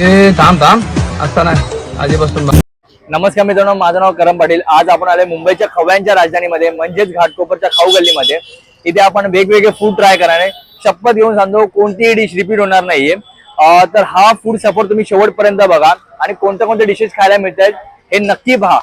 ए थांब थांब. असता नाही. आधीपासून नमस्कार मित्रांनो माझं नाव करम पाटील. आज आपण आले मुंबईच्या खव्यांच्या राजधानीमध्ये म्हणजेच घाटकोपरच्या खाऊ गल्लीमध्ये. इथे आपण वेगवेगळे फूड ट्राय करणार आहे. शपथ घेऊन सांगतो कोणतीही डिश रिपीट होणार नाहीये. तर हा फूड सपोर्ट तुम्ही शेवटपर्यंत बघा. आणि कोणत्या कोणत्या डिशेस खायला मिळत आहेत हे नक्की पहा.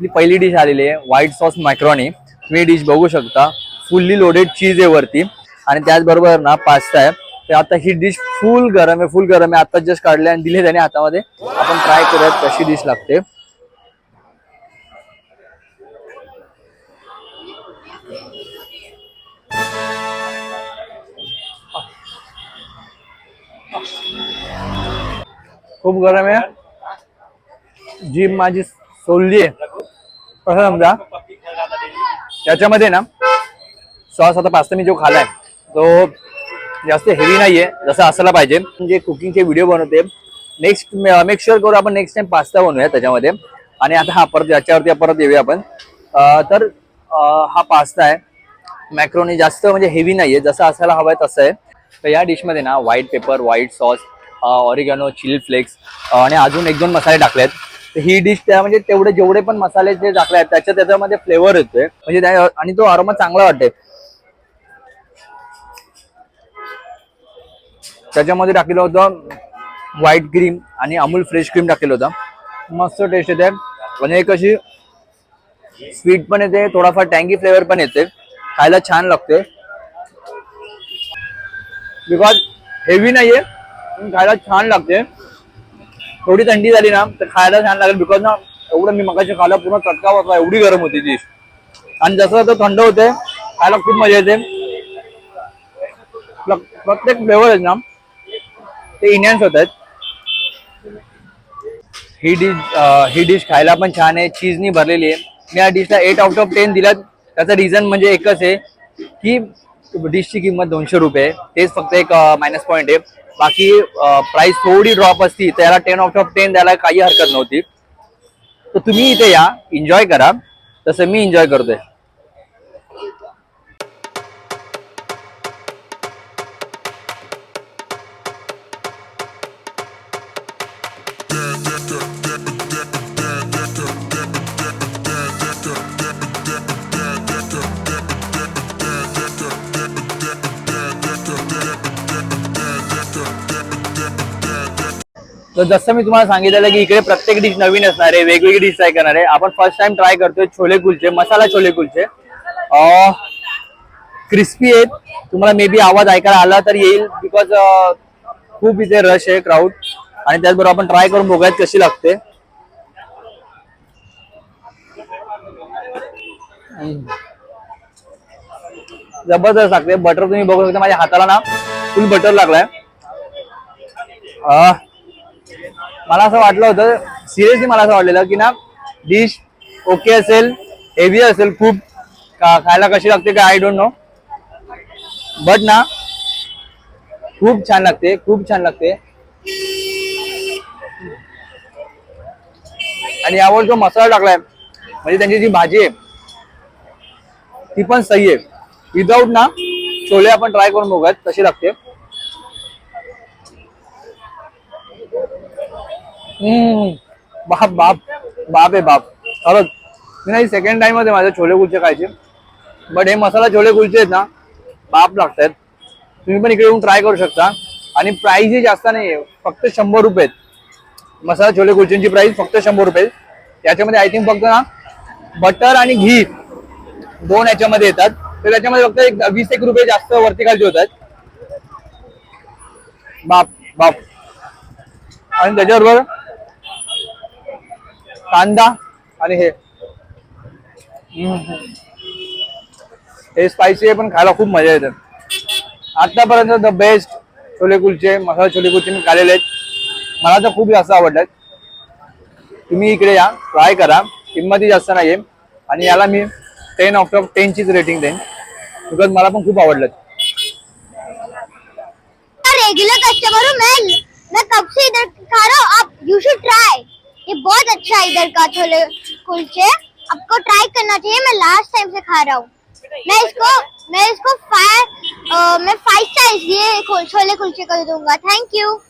आपली पहिली डिश आलेली आहे व्हाईट सॉस मॅक्रॉनी तुम्ही डिश बघू शकता. फुल्ली लोडेड चीज आहे वरती. आणि त्याचबरोबर ना पास्ता आहे. तर आता ही डिश फुल गरम आहे फुल गरम आहे. आता जस्ट काढले आणि दिले त्याने हातामध्ये. आपण ट्राय करूयात कशी डिश लागते. खूप गरम आहे. जी माझी सोलली आहे. कसं समजा? त्याच्यामध्ये ना सॉस आता पास्ता मी जो खालाय तो जास्त हेवी नाहीये जसं असायला पाहिजे. जे कुकिंगचे व्हिडिओ बनवते. नेक्स्ट मेक शुअर करू आपण नेक्स्ट टाइम पास्ता बनवूया त्याच्यामध्ये. आणि आता हा परत याच्यावरती परत येऊया आपण. तर हा पास्ता आहे. मॅक्रोनी जास्त म्हणजे हेवी नाहीये जसं असायला हवं आहे तसं आहे. तर या डिशमध्ये ना white pepper white sauce oregano chilli flakes आणि अजून एक दोन मसाले टाकलेत. आहेत ही डिश त्या म्हणजे तेवढे जेवढे पण मसाले जे टाकले आहेत त्याच्या त्याच्यामध्ये फ्लेवर येतोय. म्हणजे त्या आणि तो आरोमा चांगला वाटते त्याच्यामध्ये टाकलेलं होतं व्हाईट क्रीम आणि अमूल फ्रेश क्रीम टाकलेलं होतं. मस्त टेस्ट येते म्हणजे एक अशी स्वीट पण येते थोडाफार टँगी फ्लेवर पण येते. खायला छान लागते बिकॉज हेवी नाहीये पण खायला छान लागते थोडी थंडी झाली ना तर खायला छान लागेल. बिकॉज ना एवढं मी मगाशी खायला पूर्ण चटका बसला एवढी गरम होती डिश आणि जसं तो थंड होते खायला खूप मजा येते. प्रत्येक फ्लेवर आहेत ना ते इन्हान्स होत आहेत ही डिश ही डिश खायला पण छान आहे चीजनी भरलेली आहे. मी या डिशला एट आउट ऑफ टेन दिला त्याचं रिझन म्हणजे एकच आहे की डिशची किंमत दोनशे रुपये तेच फक्त एक मायनस पॉईंट आहे. बाकी प्राइस थोडी ड्रॉप असती तर याला टेन ऑफ ऑफ टेन द्यायला काही हरकत नव्हती. तर तुम्ही इथे या एन्जॉय करा. तसं मी एन्जॉय करतोय. तर जसं मी तुम्हाला सांगितलेलं की इकडे प्रत्येक डिश नवीन असणार आहे वेगवेगळी डिश ट्राय करणार आहे. आपण फर्स्ट टाइम ट्राय करतोय छोले कुलचे मसाला छोले कुलचे. क्रिस्पी आहेत. तुम्हाला मे बी आवाज ऐकायला आला तर येईल बिकॉज खूप इथे रश आहे क्राऊड आणि त्याचबरोबर आपण ट्राय करून बघूयात कशी लागते. जबरदस्त लागते. बटर तुम्ही बघू शकता माझ्या हाताला ना फुल बटर लागलाय. मला असं वाटलं होतं सिरियसली मला असं वाटलेलं की ना डिश ओके असेल हेवी असेल खूप खायला कशी लागते का आय डोंट नो बट ना खूप छान लागते खूप छान लागते. आणि यावर जो मसाला टाकलाय म्हणजे त्यांची जी भाजी आहे ती पण सही आहे. विदाऊट ना छोले आपण ट्राय करून बघूयात कशी लागते. बाप बाप. बाप आहे बाप. खरंच. मी नाही सेकंड टाइममध्ये माझे छोले कुलचे खायचे. बट हे मसाला छोले कुलचे आहेत ना बाप लागतात तुम्ही पण इकडे येऊन ट्राय करू शकता. आणि प्राइस ही जास्त नाही आहे फक्त शंभर रुपये आहेत. मसाला छोले कुलच्यांची प्राइस फक्त शंभर रुपये आहे. त्याच्यामध्ये आय थिंक फक्त ना बटर आणि घी दोन याच्यामध्ये येतात. तर त्याच्यामध्ये फक्त एक वीस एक रुपये जास्त वरती खालचे होतात. बाप बाप. आणि त्याच्याबरोबर कांदा आणि हे. हे स्पायसी आहे पण खायला खूप मजा येते आतापर्यंत द बेस्ट छोले कुलचे मसाला छोले कुलचे मी खालेले आहेत. मला तर खूप जास्त आवडतात तुम्ही इकडे या ट्राय करा. किंमतही जास्त नाहीये. आणि याला मी टेन ऑफ ऑफ टेनचीच रेटिंग देईन. बिकॉज मला पण खूप आवडलं रेगुलर कस्टमर हूँ मैं. मैं कब से इधर खा रहा हूँ? आप यू शुड ट्राई ये बहुत अच्छा है इधर का छोले कुलचे आपको ट्राई करना चाहिए, मैं लास्ट टाइम से खा रहा हूँ। मैं इसको मैं इसको फाइव मैं फाइव स्टार इसलिए छोले कुलचे कर दूँगा। थैंक यू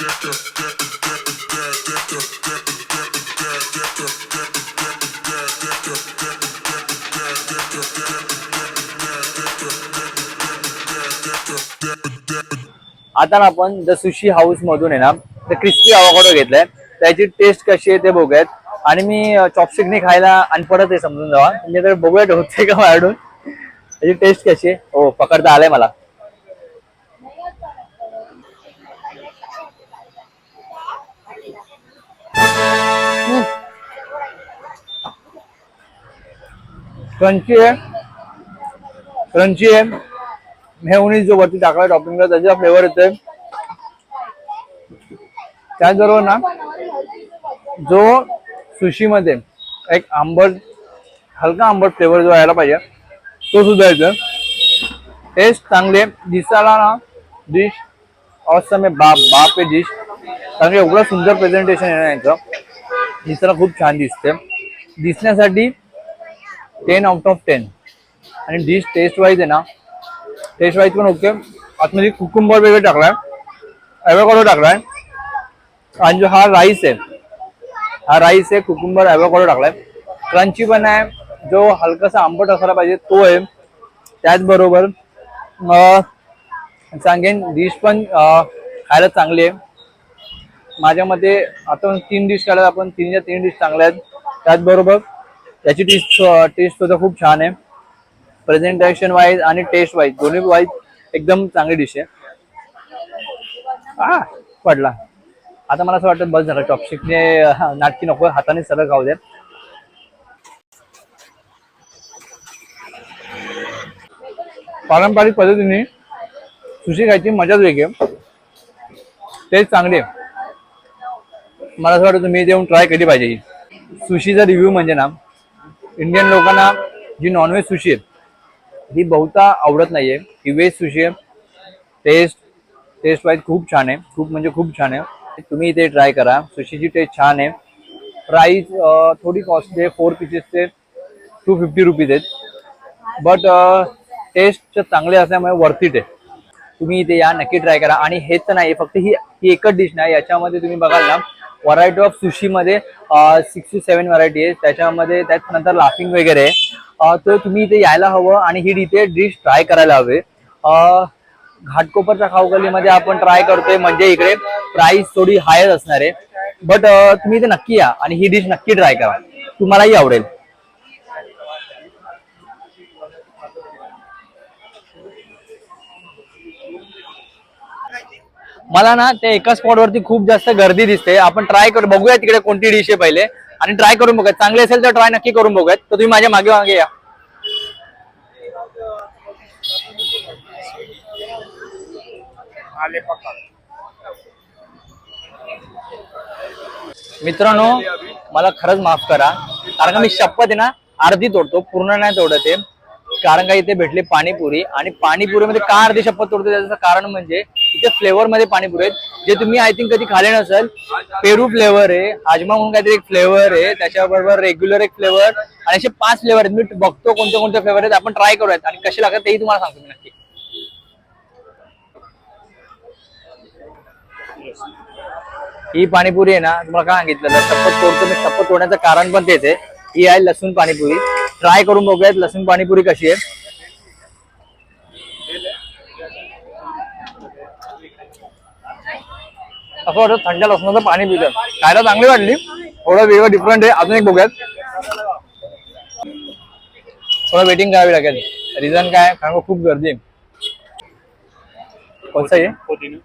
आता ना आपण द सुशी हाऊस मधून आहे ना तर क्रिस्पी अवाकाडो घेतलाय. त्याची टेस्ट कशी आहे ते बघूयात. आणि मी चॉपस्टिकने खायला अनपडत आहे समजून जावा. म्हणजे तर बघूयात होते का वाढून. त्याची टेस्ट कशी आहे? हो पकडता आलाय मला. क्रंची आहे. क्रंची आहे. मेवणी जो वरती टाकला टॉपिंगला त्याचा फ्लेवर येतोय. त्याचबरोबर ना जो सुशीमध्ये एक आंबट हलका आंबट फ्लेवर जो यायला पाहिजे तो सुद्धा येतो टेस्ट चांगले दिसायला ना डिश ऑसम आहे. बाप बाप आहे डिश कारण एवढं सुंदर प्रेझेंटेशन आहे ना यांचं. दिसायला खूप छान दिसते. दिसण्यासाठी टेन आउट ऑफ टेन आणि डिश टेस्ट वाईज आहे ना टेस्ट वाईज पण ओके आतमध्ये कुकुंबर वगैरे टाकलाय ॲव्होकाडो टाकलाय. आणि जो हा राईस आहे हा राईस आहे कुकुंबर ॲव्होकाडो टाकलाय. क्रंची पण आहे जो हलकासा आंबट असायला पाहिजे तो आहे. त्याचबरोबर सांगेन डिश पण खायला चांगली आहे. माझ्या मते आता तीन डिश खायला आपण तीनच्या तीन डिश चांगल्या आहेत. त्याचबरोबर त्याची टेस्ट टेस्ट सुद्धा खूप छान आहे. प्रेझेंटेशन वाईज आणि टेस्ट वाईज दोन्ही वाईज एकदम चांगली डिश आहे. हा पडला. आता मला असं वाटतं बस झालं टॉपशिकने नाटकी नको हाताने सरळ खाऊ द्या पारंपरिक पद्धतीने सुशी खायची मजाच वेगळी आहे. टेस्ट चांगली आहे. मला असं वाटतं तुम्ही येऊन ट्राय केली पाहिजे. सुशीचा रिव्ह्यू म्हणजे ना इंडियन लोकांना जी नॉनव्हेज सुशी आहे ती बहुता आवडत नाहीये. ही व्हेज सुशी आहे. टेस्ट टेस्ट वाईज खूप छान आहे. खूप म्हणजे खूप छान आहे. तुम्ही इथे ट्राय करा. सुशीची टेस्ट छान आहे. प्राईस थोडी कॉस्टली आहे. फोर पीसेसचे टू फिफ्टी रुपीज आहेत. बट टेस्ट चांगले असल्यामुळे वर्थ इट आहे. तुम्ही इथे या नक्की ट्राय करा. आणि हेच तर नाही फक्त ही ही एकच डिश नाही. याच्यामध्ये तुम्ही बघाल ना व्हरायटी ऑफ सुशीमध्ये सिक्स टू सेवन व्हरायटी आहे. त्याच्यामध्ये त्याच्यानंतर लाफिंग वगैरे आहे. तर तुम्ही इथे यायला हवं आणि ही इथे डिश ट्राय करायला हवे. घाटकोपरच्या खाऊगलीमध्ये आपण ट्राय करतोय. म्हणजे इकडे प्राइस थोडी हायच असणार आहे. बट तुम्ही इथे नक्की या आणि ही डिश नक्की ट्राय करा. तुम्हालाही आवडेल. मला ना ते एका स्पॉट वरती खूप जास्त गर्दी दिसते. आपण ट्राय करू बघूया तिकडे कोणती डिश आहे पहिले. आणि ट्राय करून बघूया. चांगली असेल तर ट्राय नक्की करून बघूयात. तर तुम्ही माझ्या मागे मागे या. मित्रांनो मला खरंच माफ करा. कारण का मी शपथ आहे ना अर्धी तोडतो. पूर्ण नाही तोडत आहे कारण इथे भेटली पाणीपुरी? आणि पाणीपुरीमध्ये का अर्धी शपथ तोडतो त्याचं कारण म्हणजे इथे फ्लेवर मध्ये पाणीपुरी आहेत. जे तुम्ही आय थिंक कधी खाले नसेल पेरू फ्लेवर आहे हाजमा म्हणून काहीतरी एक फ्लेवर आहे त्याच्याबरोबर रेग्युलर एक फ्लेवर आणि असे पाच फ्लेवर आहेत. मी बघतो कोणते कोणते फ्लेवर आहेत आपण ट्राय करूयात. आणि कसे लागतात तेही तुम्हाला सांगतो मी नक्की. ही पाणीपुरी आहे ना तुम्हाला काय सांगितलं शपथ तोडतो मी. शपथ तोडण्याचं कारण पण तेच आहे. ही आहे लसूण पाणीपुरी. ट्राय करून बघूयात लसूण पाणीपुरी कशी आहे. असं वाटतं थंड लसणाचं पाणी पितं खायला चांगली वाटली. थोडं वेगळं डिफरंट आहे. अजून एक बघूयात. थोडं वेटिंग करावी लागेल. रिझन काय? कारण खूप गर्दी आहे. कोणतं आहे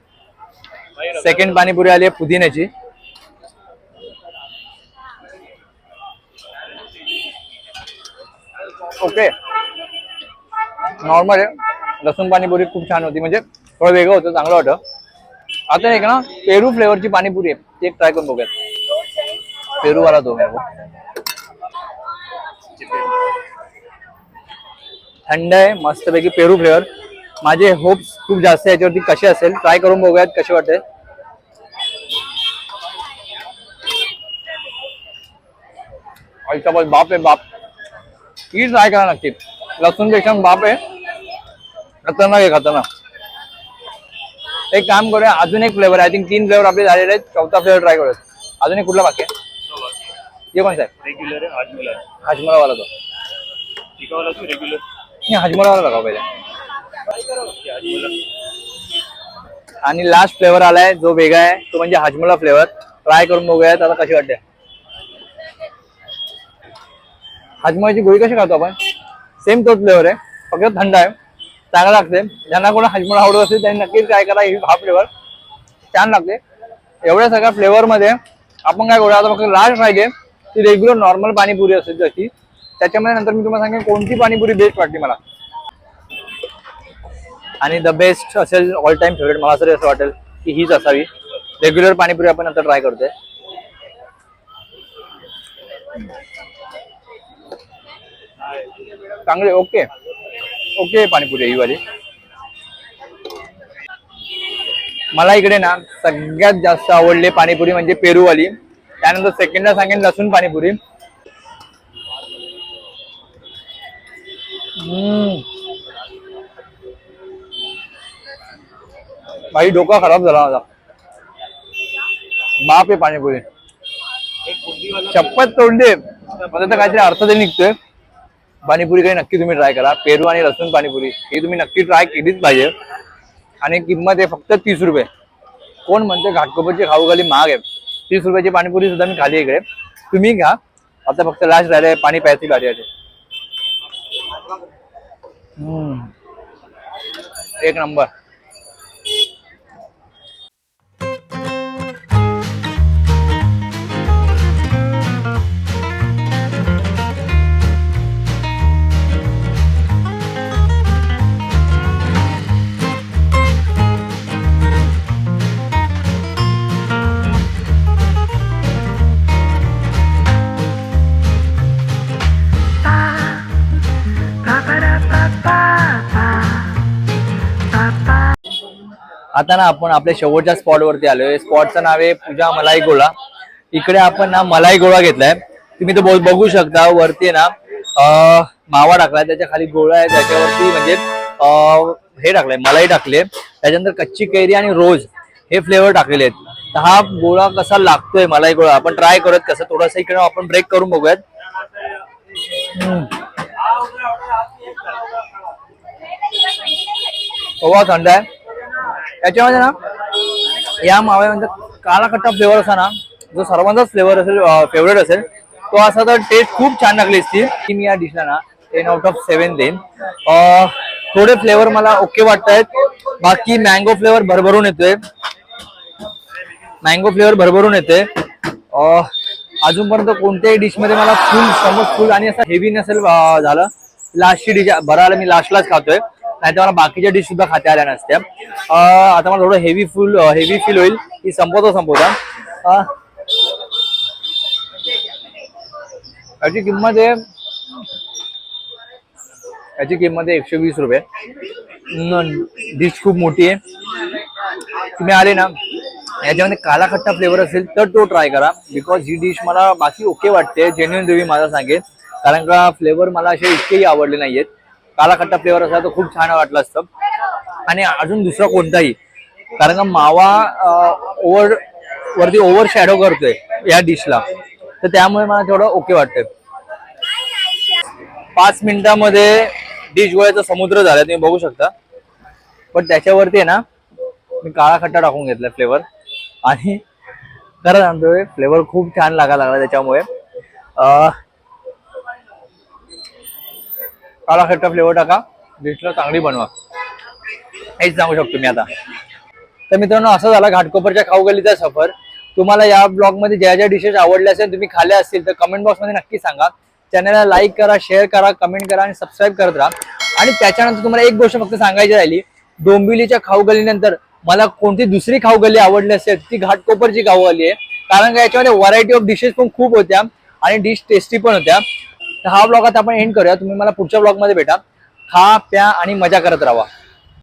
सेकंड पाणीपुरी आली आहे पुदिन्याची. ओके. नॉर्मल आहे. लसूण पाणीपुरी खूप छान होती. म्हणजे थोडं वेगळं होतं चांगलं वाटतं आता एक ना पेरू फ्लेवरची पाणीपुरी आहे. ती एक ट्राय करून बघूयात. पेरू वाला तो थंड आहे मस्तपैकी पेरू फ्लेवर माझे होप्स खूप जास्त याच्यावरती कसे असेल ट्राय करून बघूयात कसे वाटते बाप आहे बाप. ही ट्राय करा नक्की. लसूणपेक्षा बाप आहे. खतरनाक आहे खतरनाक. एक काम करूया अजून एक फ्लेवर आय थिंक तीन फ्लेवर आपले झालेले आहेत. चौथा फ्लेवर ट्राय करूया अजून एक कुठला बाकी आहे? हे कोणता आहे? रेग्युलर आहे हाजमोला आहे हाजमोला वाला तो टिकावाला तू रेग्युलर नाही हाजमोला वाला लगाव पहिले. आणि लास्ट फ्लेवर आलाय जो वेगळा आहे तो म्हणजे हाजमोला फ्लेवर ट्राय करून बघूयात आता कशी वाटते. हाजमोलाची गोळी कशी खातो आपण? सेम तोच फ्लेवर आहे. फक्त थंड आहे. चांगला लागते. ज्यांना कोणा हाजमोला आवडत असेल त्यांनी नक्कीच ट्राय करा ही हा फ्लेवर छान लागते. एवढ्या सगळ्या फ्लेवरमध्ये आपण काय करूया आता फक्त लास्ट पाहिजे ती रेग्युलर नॉर्मल पाणीपुरी असेल जशी. त्याच्यामध्ये नंतर मी तुम्हाला सांगेन कोणती पाणीपुरी बेस्ट वाटते मला. आणि द बेस्ट असेल ऑल टाइम फेवरेट मला तरी असं वाटेल की हीच असावी. रेग्युलर पाणीपुरी आपण आता ट्राय करतोय. चांगले ओके. ओके पाणीपुरी ही वाली. मला इकडे ना सगळ्यात जास्त आवडले पाणीपुरी म्हणजे पेरूवाली. त्यानंतर सेकंडला सांगेन लसूण पाणीपुरी. भाई डोका खराब झाला माझा. बाप आहे पाणीपुरी. शपथ तोडली. मला तर काहीतरी अर्थ तरी निघतोय. पाणीपुरी काही नक्की तुम्ही ट्राय करा. पेरू आणि लसूण पाणीपुरी ही तुम्ही नक्की ट्राय केलीच पाहिजे. आणि किंमत आहे फक्त तीस रुपये. कोण म्हणते घाटकोपरची खाऊ खाली महाग आहे? तीस रुपयाची पाणीपुरी सुद्धा मी खाली इकडे. तुम्ही घ्या. आता फक्त लास्ट राहिले पाणी प्यायची गाडी आहे हम्म. एक नंबर आता ना आपण आपल्या शेवटच्या स्पॉट वरती आलोय. स्पॉटचं नाव आहे पूजा मलाई गोळा. इकडे आपण ना मलाई गोळा घेतलाय. तुम्ही तो बघ- बघू शकता वरती आहे ना मावा टाकलाय. त्याच्याखाली गोळा आहे. त्याच्यावरती म्हणजे हे टाकलंय मलाई टाकले त्याच्यानंतर कच्ची कैरी आणि रोज हे फ्लेवर टाकलेले आहेत. तर हा गोळा कसा लागतोय मलाई गोळा? आपण ट्राय करत कसं. थोडासा इकडे आपण ब्रेक करून बघूयात. थंड आहे. याच्यामध्ये ना या माव्यामध्ये काळा फ्लेवर असा ना जो सर्वांचाच फ्लेवर असेल फेवरेट असेल तो असा तर टेस्ट खूप छान लागली असती. की मी या डिशला ना टेन आउट ऑफ सेव्हन देईन. थोडे फ्लेवर मला ओके वाटत आहेत बाकी मँगो फ्लेवर भरभरून येतोय. मँगो फ्लेवर भरभरून येते अजूनपर्यंत कोणत्याही डिशमध्ये मला फुल समज फुल आणि असं हेवी नसेल झालं लास्टची डिश बराला मी लास्टलाच खातोय. नाही तर मला बाकीच्या डिश सुद्धा खाता आल्या नसत्या. आता मला थोडं हेवी फुल हेवी फील होईल. की संपवता संपवता. याची किंमत आहे याची किंमत आहे एकशे वीस रुपये. डिश खूप मोठी आहे. तुम्ही आले ना याच्यामध्ये काला खट्टा फ्लेवर असेल तर तो ट्राय करा. बिकॉज ही डिश मला बाकी ओके वाटते. जेन्युन देवी मला सांगेल कारण का फ्लेवर मला असे इतकेही आवडले नाहीयेत. आहेत कालाखट्टा फ्लेवर असला तर खूप छान वाटलं असतं. आणि अजून दुसरा कोणताही कारण का मावा ओव्हर वरती ओव्हर शॅडो करतोय या डिशला तर त्यामुळे मला थोडं ओके वाटतंय. पाच मिनिटामध्ये डिश गोळ्याचा समुद्र झाला तुम्ही बघू शकता. पण त्याच्यावरती आहे ना मी काळा खट्टा टाकून घेतला फ्लेवर आणि खरं सांगतोय फ्लेवर खूप छान लागायला लागला त्याच्यामुळे. काळा खट्टा फ्लेवर टाका डिशला चांगली बनवा. हेच सांगू शकतो मी आता. तर मित्रांनो असं झाला घाटकोपरच्या खाऊगलीचा सफर. तुम्हाला या ब्लॉगमध्ये ज्या ज्या डिशेस आवडल्या असेल तुम्ही खाल्या असतील तर कमेंट बॉक्समध्ये नक्की सांगा. चॅनलला लाईक करा शेअर करा कमेंट करा आणि सबस्क्राईब करत राहा. आणि त्याच्यानंतर तुम्हाला एक गोष्ट फक्त सांगायची राहिली. डोंबिवलीच्या खाऊगलीनंतर मला कोणती दुसरी खाऊगली आवडली असेल ती घाटकोपरची खाऊगली आहे. कारण का याच्यामध्ये व्हरायटी ऑफ डिशेस पण खूप होत्या आणि डिश टेस्टी पण होत्या. तर हा ब्लॉग आता आपण एंड करूया. तुम्ही मला पुढच्या ब्लॉगमध्ये भेटा. खा प्या आणि मजा करत राहा.